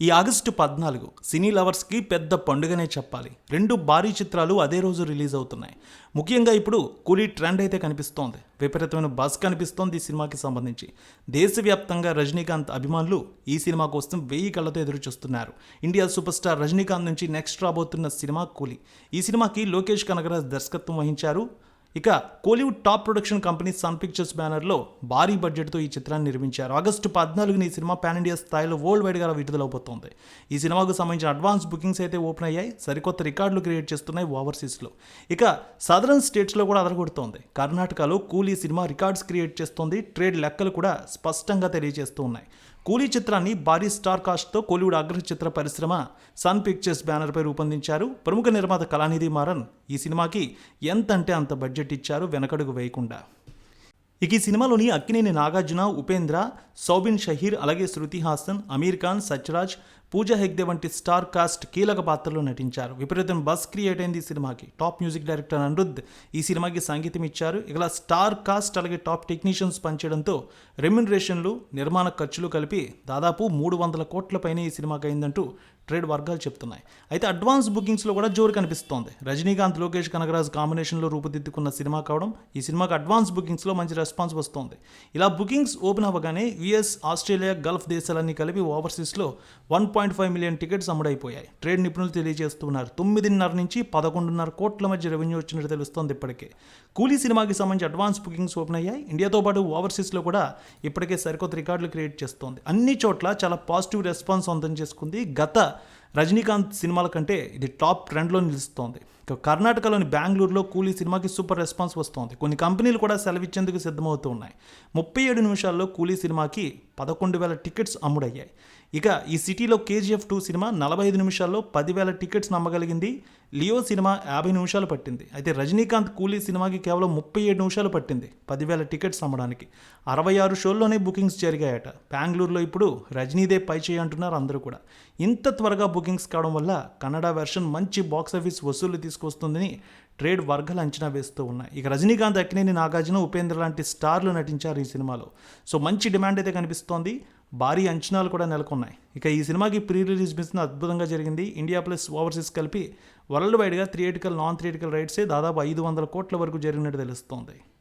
ఈ ఆగస్టు పద్నాలుగు సినీ లవర్స్కి పెద్ద పండుగనే చెప్పాలి. రెండు భారీ చిత్రాలు అదే రోజు రిలీజ్ అవుతున్నాయి. ముఖ్యంగా ఇప్పుడు కూలీ ట్రెండ్ అయితే కనిపిస్తోంది. విపరీతమైన బస్ కనిపిస్తోంది ఈ సినిమాకి సంబంధించి. దేశవ్యాప్తంగా రజనీకాంత్ అభిమానులు ఈ సినిమా కోసం వెయ్యి కళ్ళతో ఎదురు చూస్తున్నారు ఇండియా సూపర్ స్టార్ రజనీకాంత్ నుంచి నెక్స్ట్ రాబోతున్న సినిమా కూలీ. ఈ సినిమాకి లోకేష్ కనగరాజ్ దర్శకత్వం వహించారు. ఇక Kollywood top production company Sun Pictures బ్యానర్లో భారీ బడ్జెట్తో ఈ చిత్రాన్ని నిర్మించారు. ఆగస్టు పద్నాలుగున ఈ సినిమా పాన్ ఇండియా స్థాయిలో వరల్డ్ వైడ్గా విడుదలవుతోంది ఈ సినిమాకు సంబంధించిన అడ్వాన్స్ బుకింగ్స్ అయితే ఓపెన్ అయ్యాయి. సరికొత్త రికార్డులు క్రియేట్ చేస్తున్నాయి ఓవర్సీస్లో. ఇక సదరన్ స్టేట్స్లో కూడా అదరగొడుతోంది. కర్ణాటకలో కూలీ సినిమా రికార్డ్స్ క్రియేట్ చేస్తోంది. ట్రేడ్ లెక్కలు కూడా స్పష్టంగా తెలియజేస్తూ ఉన్నాయి. కూలీ చిత్రాన్ని భారీ స్టార్ కాస్ట్తో కోలీవుడ్ అగ్ర చిత్ర పరిశ్రమ సన్ పిక్చర్స్ బ్యానర్పై రూపొందించారు. ప్రముఖ నిర్మాత కళానిధి మారన్ ఈ సినిమాకి ఎంత అంటే అంత బడ్జెట్ ఇచ్చారు వెనకడుగు వేయకుండా. ఇక ఈ సినిమాలోని అక్కినేని నాగార్జున ఉపేంద్ర సౌబిన్ షహీర్ అలాగే శృతి హాసన్ అమీర్ ఖాన్ సత్యరాజ్ పూజా హెగ్డే వంటి స్టార్ కాస్ట్ కీలక పాత్రలో నటించారు. విపరీతం బస్ క్రియేట్ అయింది ఈ సినిమాకి. టాప్ మ్యూజిక్ డైరెక్టర్ అనురుద్ ఈ సినిమాకి సంగీతం ఇచ్చారు. ఇలా స్టార్ కాస్ట్ అలాగే టాప్ టెక్నీషియన్స్ పనిచేయడంతో రెమ్యునరేషన్లు నిర్మాణ ఖర్చులు కలిపి దాదాపు మూడు వందల కోట్ల పైన ఈ సినిమాకి అయిందంటూ ట్రేడ్ వర్గాలు చెప్తున్నాయి. అయితే అడ్వాన్స్ బుకింగ్స్లో కూడా జోరు కనిపిస్తోంది. రజనీకాంత్ లోకేష్ కనగరాజ్ కాంబినేషన్లో రూపుదిద్దుకున్న సినిమా కావడం ఈ సినిమాకి అడ్వాన్స్ బుకింగ్స్లో మంచి రెస్పాన్స్ వస్తోంది. ఇలా బుకింగ్స్ ఓపెన్ అవ్వగానే యుఎస్ ఆస్ట్రేలియా గల్ఫ్ దేశాలన్నీ కలిపి ఓవర్సీస్లో one point five million tickets అమ్ముడైపోయాయి. Trade నిపుణులు తెలియజేస్తున్నారు. తొమ్మిదిన్నర నుంచి పదకొండున్నర కోట్ల మధ్య రెవెన్యూ వచ్చినట్టు తెలుస్తోంది ఇప్పటికే. కూలీ సినిమాకి సంబంధించి అడ్వాన్స్ బుకింగ్స్ ఓపెన్ అయ్యాయి. ఇండియాతో పాటు ఓవర్సీస్లో కూడా ఇప్పటికే సరికొత్త రికార్డులు క్రియేట్ చేస్తోంది. అన్ని చోట్ల చాలా పాజిటివ్ రెస్పాన్స్ సొంతం చేసుకుంది గత రజనీకాంత్ సినిమాల కంటే ఇది టాప్ ట్రెండ్లో నిలుస్తోంది. కర్ణాటకలోని బెంగళూరులో కూలీ సినిమాకి సూపర్ రెస్పాన్స్ వస్తోంది. కొన్ని కంపెనీలు కూడా సెలవిచ్చేందుకు సిద్ధమవుతూ ఉన్నాయి ముప్పై ఏడు నిమిషాల్లో కూలీ సినిమాకి పదకొండు వేల టికెట్స్ అమ్ముడయ్యాయి. ఇక ఈ సిటీలో కేజీఎఫ్ టూ సినిమా నలభై ఐదు నిమిషాల్లో పదివేల టికెట్స్ నమ్మగలిగింది. లియో సినిమా యాభై నిమిషాలు పట్టింది. అయితే రజనీకాంత్ కూలీ సినిమాకి కేవలం ముప్పై ఏడు నిమిషాలు పట్టింది పదివేల టికెట్స్ అమ్మడానికి. అరవై ఆరు షోల్లోనే బుకింగ్స్ జరిగాయట. బెంగళూరులో ఇప్పుడు రజనీదే పై చేయి అంటున్నారు అందరూ కూడా. ఇంత త్వరగా బుకింగ్స్ కావడం వల్ల కన్నడ వెర్షన్ మంచి బాక్స్ ఆఫీస్ వసూళ్ళు తీసుకొస్తుందని ట్రేడ్ వర్గాలు అంచనా వేస్తూ ఉన్నాయి. ఇక రజనీకాంత్ అక్కినేని నాగార్జున ఉపేంద్ర లాంటి స్టార్లు నటించారు ఈ సినిమాలో. సో మంచి డిమాండ్ అయితే కనిపిస్తోంది. భారీ అంచనాలు కూడా నెలకొన్నాయి. ఇక ఈ సినిమాకి ప్రీ రిలీజ్ బిజినెస్ అద్భుతంగా జరిగింది. ఇండియా ప్లస్ ఓవర్సీస్ కలిపి వరల్డ్ వైడ్గా థియేటికల్ నాన్ థియేటికల్ రైట్సే దాదాపు ఐదు వందల కోట్ల వరకు జరిగినట్టు తెలుస్తోంది.